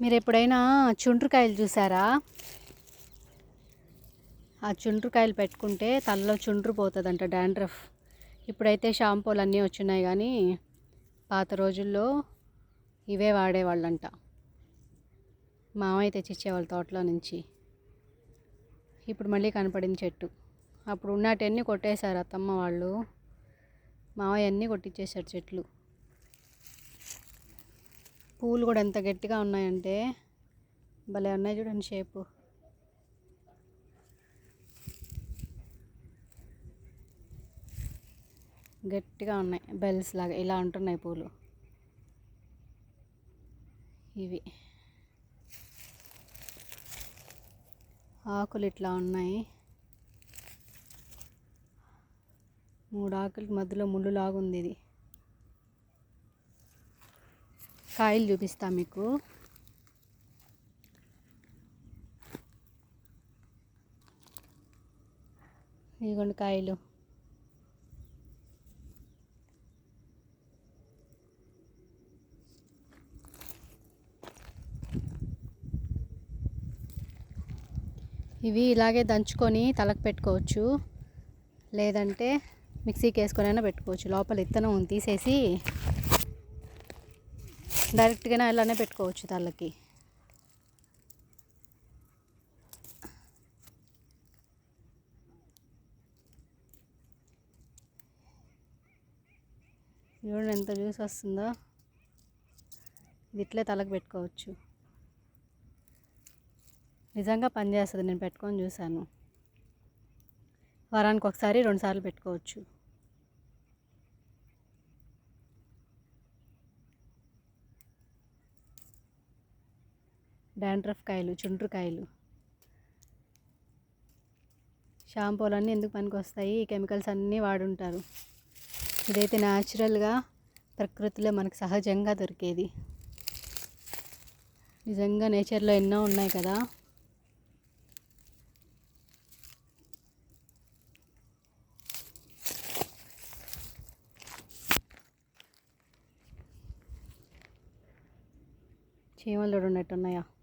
మీరు ఎప్పుడైనా చుండ్రుకాయలు చూసారా? ఆ చుండ్రుకాయలు పెట్టుకుంటే తలలో చుండ్రు పోతుందంట డాండ్రఫ్. ఇప్పుడైతే షాంపూలు అన్నీ వచ్చినాయి కానీ పాత రోజుల్లో ఇవే వాడేవాళ్ళంట. మామయ్య తెచ్చిచ్చేవాళ్ళు తోటలో నుంచి. ఇప్పుడు మళ్ళీ కనపడింది చెట్టు. అప్పుడు ఉన్నటన్నీ కొట్టేశారు అత్తమ్మ వాళ్ళు. మామయ్య అన్నీ కొట్టించేశారు చెట్లు. పూలు కూడా ఎంత గట్టిగా ఉన్నాయంటే భలే ఉన్నాయి చూడండి షేపు. గట్టిగా ఉన్నాయి బెల్స్ లాగా ఇలా ఉంటున్నాయి పూలు. ఇవి. ఆకులు ఇట్లా ఉన్నాయి. మూడు ఆకులకి మధ్యలో ముళ్ళు లాగుంది ఉంది ఇది. కాయలు చూపిస్తా మీకు. ఇదిగోండి కాయలు. ఇవి ఇలాగే దంచుకొని తలకు పెట్టుకోవచ్చు. లేదంటే మిక్సీకి వేసుకొని అయినా పెట్టుకోవచ్చు. లోపల ఇత్తనం తీసేసి డైరెక్ట్గానే ఇలానే పెట్టుకోవచ్చు తలకి. చూడండి ఎంత జ్యూస్ వస్తుందో. ఇది ఇట్లే తలకు పెట్టుకోవచ్చు. నిజంగా పనిచేస్తుంది నేను పెట్టుకొని చూశాను. వారానికి ఒకసారి రెండుసార్లు పెట్టుకోవచ్చు. డాండ్రఫ్ కాయలు చుండ్రు కాయలు షాంపూలు అన్నీ ఎందుకు పనికి వస్తాయి కెమికల్స్ అన్నీ వాడుంటారు. ఇదైతే న్యాచురల్గా ప్రకృతిలో మనకు సహజంగా దొరికేది. నిజంగా నేచర్లో ఎన్నో ఉన్నాయి కదా. చీమలు చూడండి